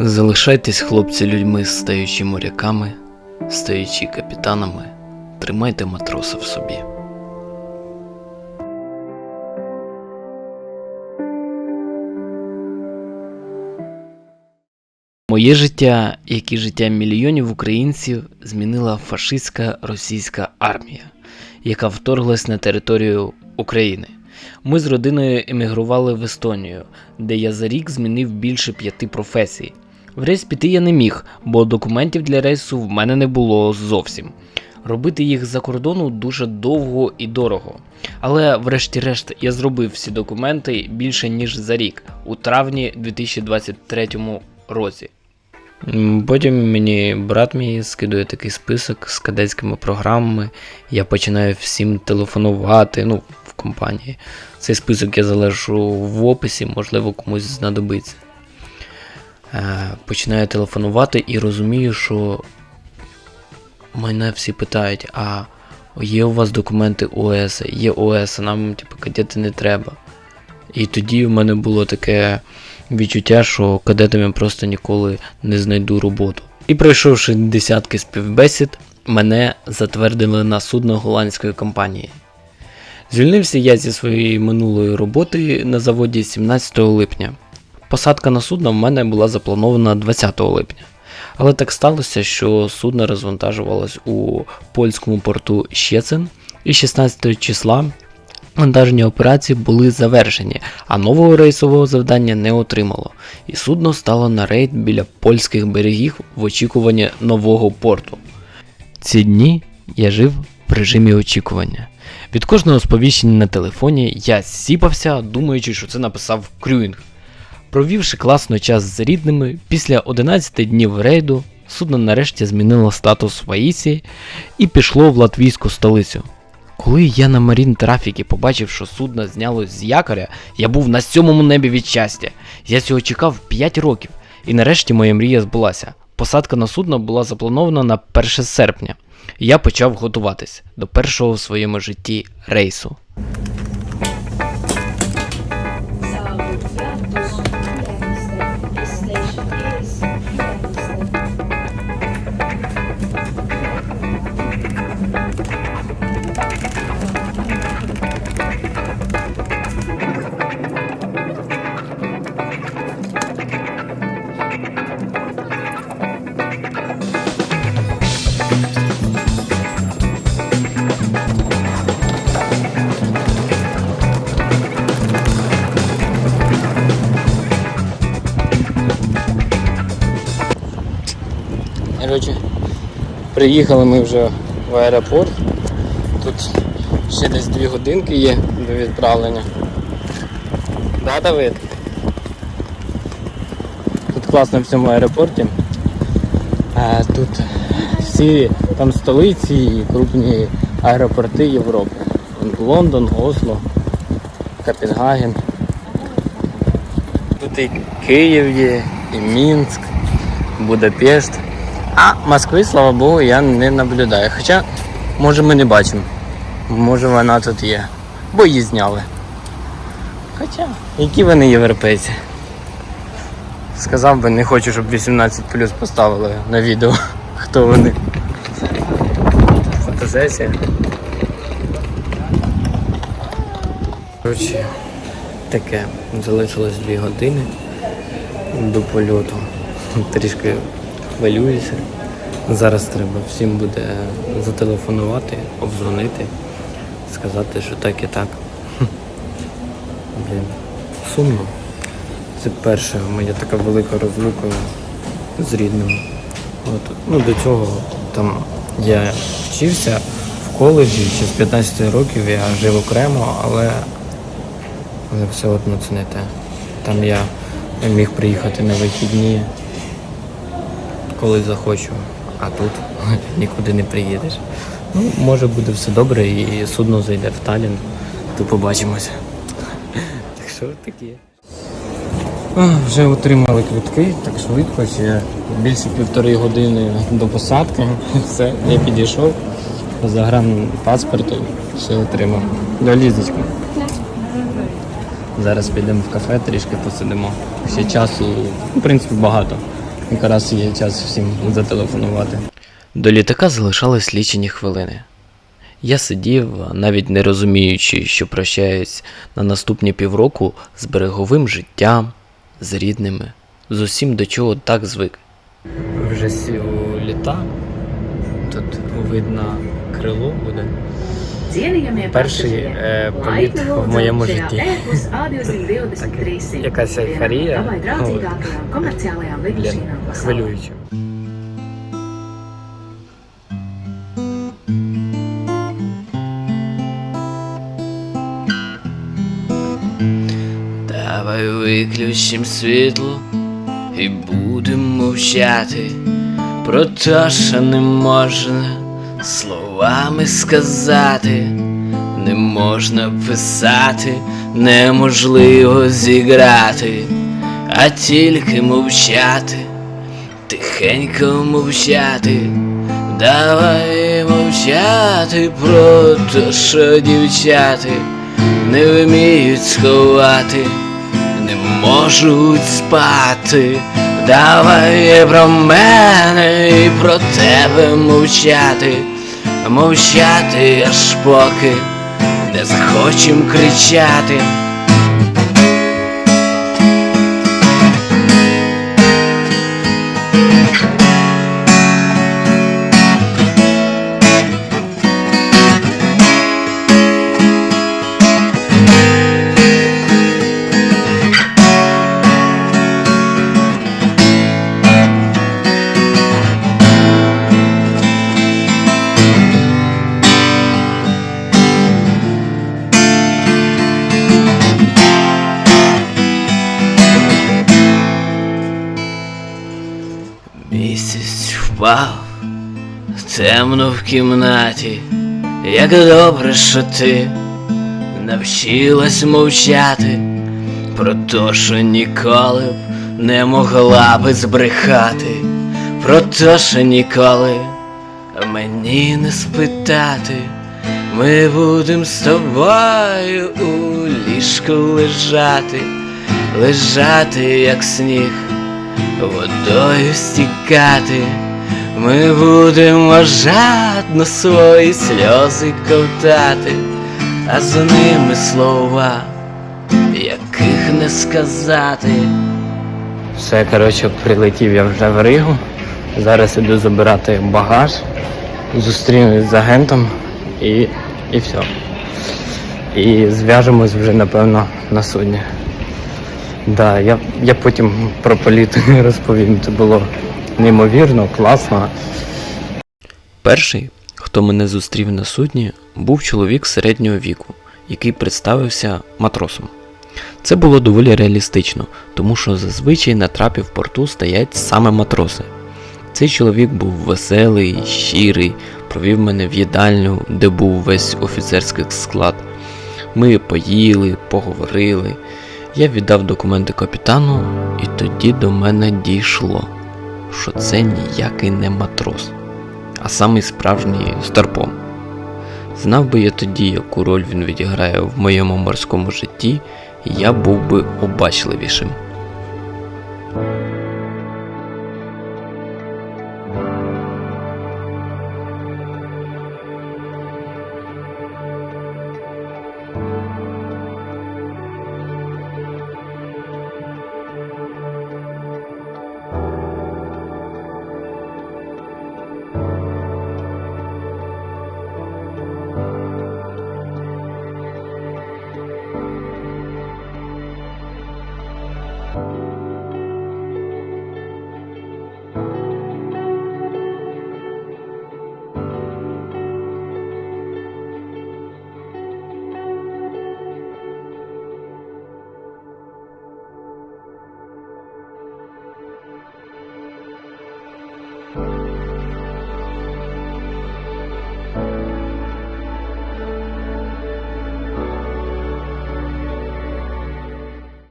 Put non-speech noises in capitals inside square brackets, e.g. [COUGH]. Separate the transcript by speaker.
Speaker 1: Залишайтесь, хлопці, людьми, стаючи моряками, стаючи капітанами, тримайте матроса в собі. Моє життя, як і життя мільйонів українців, змінила фашистська російська армія, яка вторглась на територію України. Ми з родиною емігрували в Естонію, де я за рік змінив більше п'яти професій. В рейс піти я не міг, бо документів для рейсу в мене не було зовсім. Робити їх за кордону дуже довго і дорого. Але, врешті-решт, я зробив всі документи більше ніж за рік, у травні 2023 році. Потім мені брат мій скидує такий список з кадетськими програмами. Я починаю всім телефонувати, ну, в компанії. Цей список я залишу в описі, можливо, комусь знадобиться. Е, починаю телефонувати і розумію, що мене всі питають, а є у вас документи ОС, є ОС, а нам, типу, кадети не треба. І тоді в мене було таке відчуття, що кадетом я просто ніколи не знайду роботу. І пройшовши десятки співбесід, мене затвердили на судно голландської компанії. Звільнився я зі своєї минулої роботи на заводі 17 липня. Посадка на судно в мене була запланована 20 липня. Але так сталося, що судно розвантажувалось у польському порту Щецин, і 16 числа вантажні операції були завершені, а нового рейсового завдання не отримало, і судно стало на рейд біля польських берегів в очікуванні нового порту. Ці дні я жив в режимі очікування. Від кожного сповіщення на телефоні я сіпався, думаючи, що це написав Крюїнг. Провівши класно час з рідними, після 11 днів рейду судно нарешті змінило статус Ваїсі і пішло в латвійську столицю. Коли я на марін трафіки побачив, що судно знялось з якоря, я був на сьомому небі від щастя. Я цього чекав 5 років, і нарешті моя мрія збулася. Посадка на судно була запланована на 1 серпня. Я почав готуватись до першого в своєму житті рейсу. Коротше, приїхали ми вже в аеропорт. Тут ще десь 2 годинки є до відправлення. Да, Давид? Тут класно в цьому аеропорті. А, тут всі там столиці і крупні аеропорти Європи. Лондон, Осло, Копенгаген. Тут і Київ є, і Мінськ, Будапешт. А Москви, слава Богу, я не наблюдаю. Хоча, може ми не бачимо. Може вона тут є. Бо її зняли. Хоча, які вони європейці. Сказав би, не хочу, щоб 18 плюс поставили на відео. [LAUGHS] Хто вони. Фотосесія. Коротше, таке. Залишилось 2 години до польоту. Трішки хвилююся. Зараз треба всім буде зателефонувати, обдзвонити, сказати, що так і так. Блін, сумно. Це перша моя така велика розлука з рідними. От. Ну, до цього там я вчився в коледжі, ще з 15 років я жив окремо, але, але все одно це не те. Там я міг приїхати на вихідні коли захочу, а тут [LAUGHS] нікуди не приїдеш. Ну, може буде все добре і судно зайде в Талін, то побачимося. [LAUGHS] Так що таке. Вже отримали квитки, так швидко, ще більше півтори години до посадки. [LAUGHS] Все, я підійшов, заграм паспорту, все отримав. До лізочки. Зараз підемо в кафе, трішки посидимо. Ще часу, в принципі, багато.
Speaker 2: Якраз є час всім зателефонувати.
Speaker 1: До літака залишались лічені хвилини. Я сидів, навіть не розуміючи, що прощаюсь на наступні півроку з береговим життям, з рідними, з усім, до чого так звик. Вже сів у літак. Тут видно крило буде.
Speaker 3: Перший е, політ в моєму житті. [LAUGHS]
Speaker 1: Так, якась ейфорія. Блін, хвилююче. Давай виключим світло і будемо мовчати про те, що не можна словами сказати, не можна писати, неможливо зіграти, а тільки мовчати, тихенько мовчати. Давай мовчати про те, що дівчати не вміють сховати, не можуть спати. Давай про мене і про тебе мовчати, мовчати аж поки не захочем кричати. Місяць впав темно в кімнаті, як добре, що ти навчилась мовчати. Про те, що ніколи б не могла би збрехати, про те, що ніколи мені не спитати. Ми будем з тобою у ліжку лежати, лежати, як сніг водою стікати, ми будемо жадно свої сльози ковтати, а за ними слова, яких не сказати.
Speaker 2: Все, коротше, прилетів я вже в Ригу. Зараз іду забирати багаж, зустрінусь з агентом і, і все. І зв'яжемось вже, напевно, на судні. Да, я, я потім про політ [LAUGHS] розповім. Це було неймовірно, класно.
Speaker 1: Перший, хто мене зустрів на судні, був чоловік середнього віку, який представився матросом. Це було доволі реалістично, тому що зазвичай на трапі в порту стоять саме матроси. Цей чоловік був веселий, щирий, провів мене в їдальню, де був весь офіцерський склад. Ми поїли, поговорили. Я віддав документи капітану, і тоді до мене дійшло, що це ніякий не матрос, а самий справжній старпом. Знав би я тоді, яку роль він відіграє в моєму морському житті, я був би обачливішим. thank you.